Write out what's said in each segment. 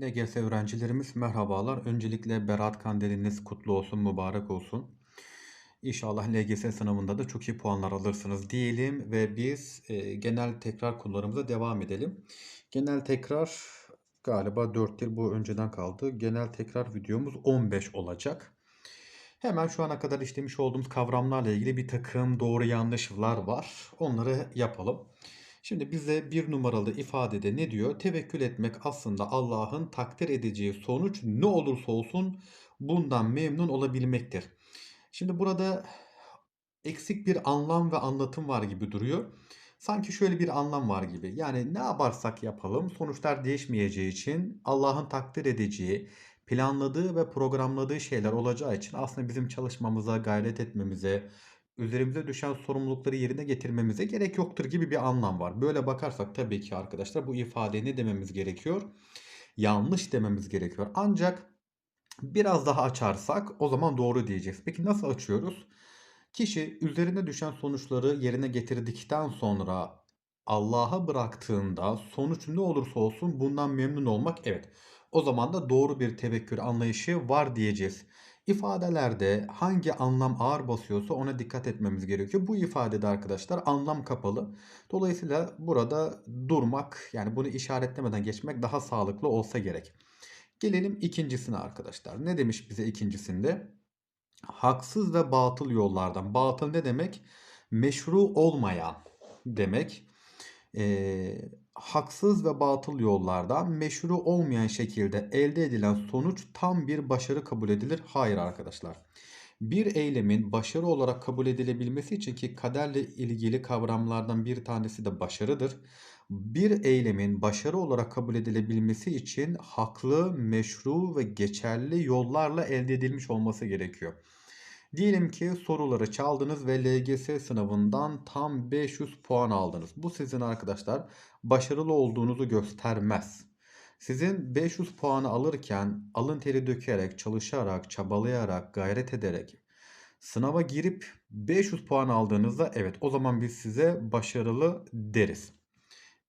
LGS öğrencilerimiz merhabalar. Öncelikle Berat Kandiliniz kutlu olsun, mübarek olsun. İnşallah LGS sınavında da çok iyi puanlar alırsınız diyelim ve biz e, genel tekrar konularımıza devam edelim. Genel tekrar galiba 4 yıl bu önceden kaldı. Genel tekrar videomuz 15 olacak. Hemen şu ana kadar işlemiş olduğumuz kavramlarla ilgili bir takım doğru yanlışlar var. Onları yapalım. Şimdi bize bir numaralı ifadede ne diyor? Tevekkül etmek aslında Allah'ın takdir edeceği sonuç ne olursa olsun bundan memnun olabilmektir. Şimdi burada eksik bir anlam ve anlatım var gibi duruyor. Sanki şöyle bir anlam var gibi. Yani ne yaparsak yapalım sonuçlar değişmeyeceği için Allah'ın takdir edeceği, planladığı ve programladığı şeyler olacağı için aslında bizim çalışmamıza, gayret etmemize, üzerimize düşen sorumlulukları yerine getirmemize gerek yoktur gibi bir anlam var. Böyle bakarsak tabii ki arkadaşlar bu ifadeye ne dememiz gerekiyor? Yanlış dememiz gerekiyor. Ancak biraz daha açarsak o zaman doğru diyeceğiz. Peki nasıl açıyoruz? Kişi üzerine düşen sonuçları yerine getirdikten sonra Allah'a bıraktığında sonuç ne olursa olsun bundan memnun olmak evet. O zaman da doğru bir tevekkül anlayışı var diyeceğiz. İfadelerde hangi anlam ağır basıyorsa ona dikkat etmemiz gerekiyor. Bu ifadede arkadaşlar anlam kapalı. Dolayısıyla burada durmak yani bunu işaretlemeden geçmek daha sağlıklı olsa gerek. Gelelim ikincisine arkadaşlar. Ne demiş bize ikincisinde? Haksız ve batıl yollardan. Batıl ne demek? Meşru olmayan demek. Ee, haksız ve batıl yollardan meşru olmayan şekilde elde edilen sonuç tam bir başarı kabul edilir. Hayır arkadaşlar. Bir eylemin başarı olarak kabul edilebilmesi için ki kaderle ilgili kavramlardan bir tanesi de başarıdır. Bir eylemin başarı olarak kabul edilebilmesi için haklı, meşru ve geçerli yollarla elde edilmiş olması gerekiyor. Diyelim ki soruları çaldınız ve LGS sınavından tam 500 puan aldınız. Bu sizin arkadaşlar başarılı olduğunuzu göstermez. Sizin 500 puanı alırken alın teri dökerek, çalışarak, çabalayarak, gayret ederek sınava girip 500 puan aldığınızda evet o zaman biz size başarılı deriz.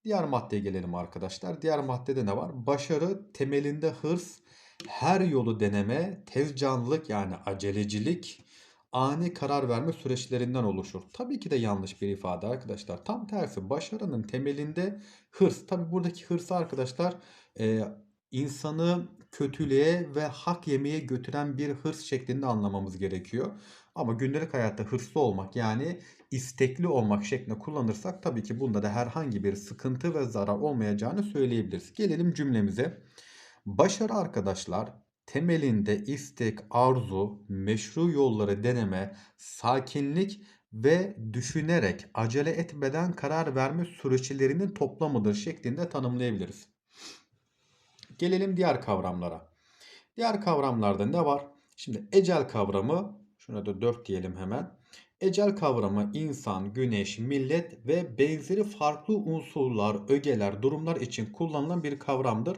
Diğer maddeye gelelim arkadaşlar. Diğer maddede ne var? Başarı temelinde hırs, her yolu deneme, tez canlılık yani acelecilik, ani karar verme süreçlerinden oluşur. Tabii ki de yanlış bir ifade arkadaşlar. Tam tersi başarının temelinde hırs. Tabii buradaki hırsı arkadaşlar e, insanı kötülüğe ve hak yemeye götüren bir hırs şeklinde anlamamız gerekiyor. Ama gündelik hayatta hırslı olmak yani istekli olmak şeklinde kullanırsak tabii ki bunda da herhangi bir sıkıntı ve zarar olmayacağını söyleyebiliriz. Gelelim cümlemize. Başarı arkadaşlar temelinde istek, arzu, meşru yolları deneme, sakinlik ve düşünerek acele etmeden karar verme süreçlerinin toplamıdır şeklinde tanımlayabiliriz. Gelelim diğer kavramlara. Diğer kavramlarda ne var? Şimdi ecel kavramı, şuna da 4 diyelim hemen. Ecel kavramı insan, güneş, millet ve benzeri farklı unsurlar, ögeler, durumlar için kullanılan bir kavramdır.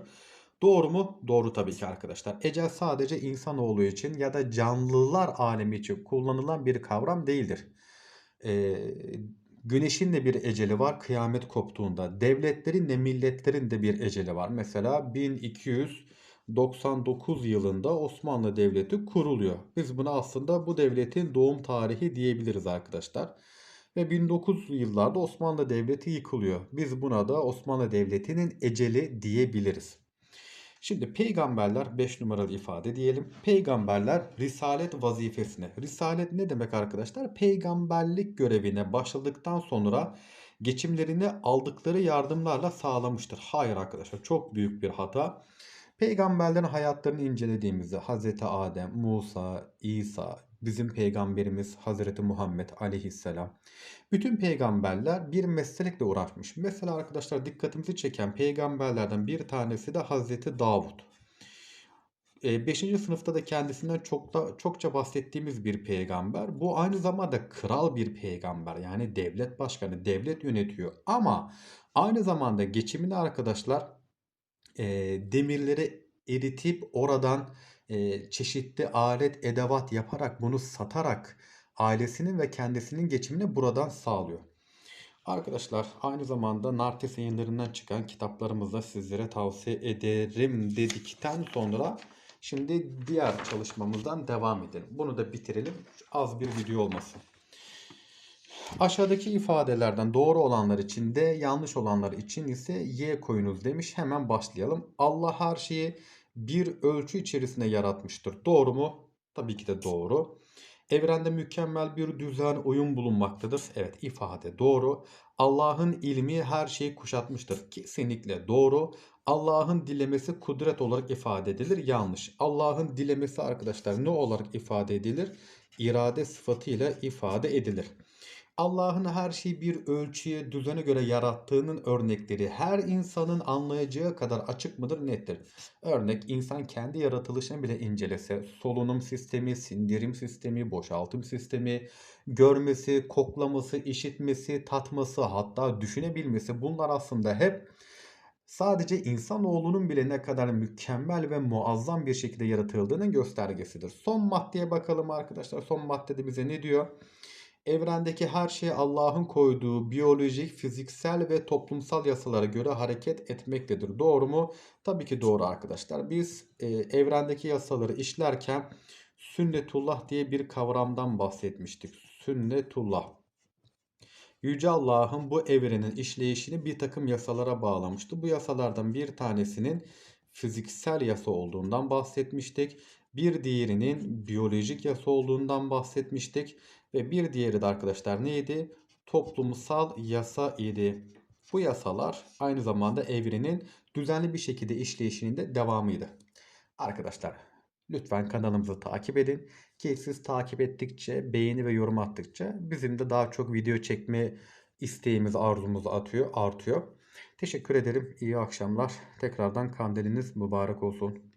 Doğru mu? Doğru tabii ki arkadaşlar. Ecel sadece insanoğlu için ya da canlılar alemi için kullanılan bir kavram değildir. Ee, güneşin de bir eceli var kıyamet koptuğunda. Devletlerin de milletlerin de bir eceli var. Mesela 1299 yılında Osmanlı Devleti kuruluyor. Biz buna aslında bu devletin doğum tarihi diyebiliriz arkadaşlar. Ve 1900 yıllarda Osmanlı Devleti yıkılıyor. Biz buna da Osmanlı Devleti'nin eceli diyebiliriz. Şimdi peygamberler 5 numaralı ifade diyelim. Peygamberler risalet vazifesine. Risalet ne demek arkadaşlar? Peygamberlik görevine başladıktan sonra geçimlerini aldıkları yardımlarla sağlamıştır. Hayır arkadaşlar çok büyük bir hata. Peygamberlerin hayatlarını incelediğimizde Hz. Adem, Musa, İsa, bizim peygamberimiz Hazreti Muhammed aleyhisselam. Bütün peygamberler bir meslekle uğraşmış. Mesela arkadaşlar dikkatimizi çeken peygamberlerden bir tanesi de Hazreti Davud. 5. sınıfta da kendisinden çok da çokça bahsettiğimiz bir peygamber. Bu aynı zamanda kral bir peygamber. Yani devlet başkanı, devlet yönetiyor. Ama aynı zamanda geçimini arkadaşlar e, demirleri eritip oradan e, çeşitli alet edevat yaparak bunu satarak ailesinin ve kendisinin geçimini buradan sağlıyor. Arkadaşlar aynı zamanda Nartes yayınlarından çıkan kitaplarımızı sizlere tavsiye ederim dedikten sonra şimdi diğer çalışmamızdan devam edelim. Bunu da bitirelim. Az bir video olmasın. Aşağıdaki ifadelerden doğru olanlar için de yanlış olanlar için ise y koyunuz demiş. Hemen başlayalım. Allah her şeyi bir ölçü içerisinde yaratmıştır. Doğru mu? Tabii ki de doğru. Evrende mükemmel bir düzen, uyum bulunmaktadır. Evet ifade doğru. Allah'ın ilmi her şeyi kuşatmıştır. Kesinlikle doğru. Allah'ın dilemesi kudret olarak ifade edilir. Yanlış. Allah'ın dilemesi arkadaşlar ne olarak ifade edilir? İrade sıfatıyla ifade edilir. Allah'ın her şeyi bir ölçüye, düzene göre yarattığının örnekleri her insanın anlayacağı kadar açık mıdır? Nettir. Örnek insan kendi yaratılışını bile incelese, solunum sistemi, sindirim sistemi, boşaltım sistemi, görmesi, koklaması, işitmesi, tatması, hatta düşünebilmesi bunlar aslında hep sadece insanoğlunun bile ne kadar mükemmel ve muazzam bir şekilde yaratıldığının göstergesidir. Son maddeye bakalım arkadaşlar. Son maddede bize ne diyor? Evrendeki her şey Allah'ın koyduğu biyolojik, fiziksel ve toplumsal yasalara göre hareket etmektedir. Doğru mu? Tabii ki doğru arkadaşlar. Biz e, evrendeki yasaları işlerken sünnetullah diye bir kavramdan bahsetmiştik. Sünnetullah. Yüce Allah'ın bu evrenin işleyişini bir takım yasalara bağlamıştı. Bu yasalardan bir tanesinin fiziksel yasa olduğundan bahsetmiştik. Bir diğerinin biyolojik yasa olduğundan bahsetmiştik. Ve bir diğeri de arkadaşlar neydi? Toplumsal yasa idi. Bu yasalar aynı zamanda evrenin düzenli bir şekilde işleyişinin de devamıydı. Arkadaşlar lütfen kanalımızı takip edin. Ki siz takip ettikçe, beğeni ve yorum attıkça bizim de daha çok video çekme isteğimiz, arzumuz atıyor, artıyor. Teşekkür ederim. İyi akşamlar. Tekrardan kandiliniz mübarek olsun.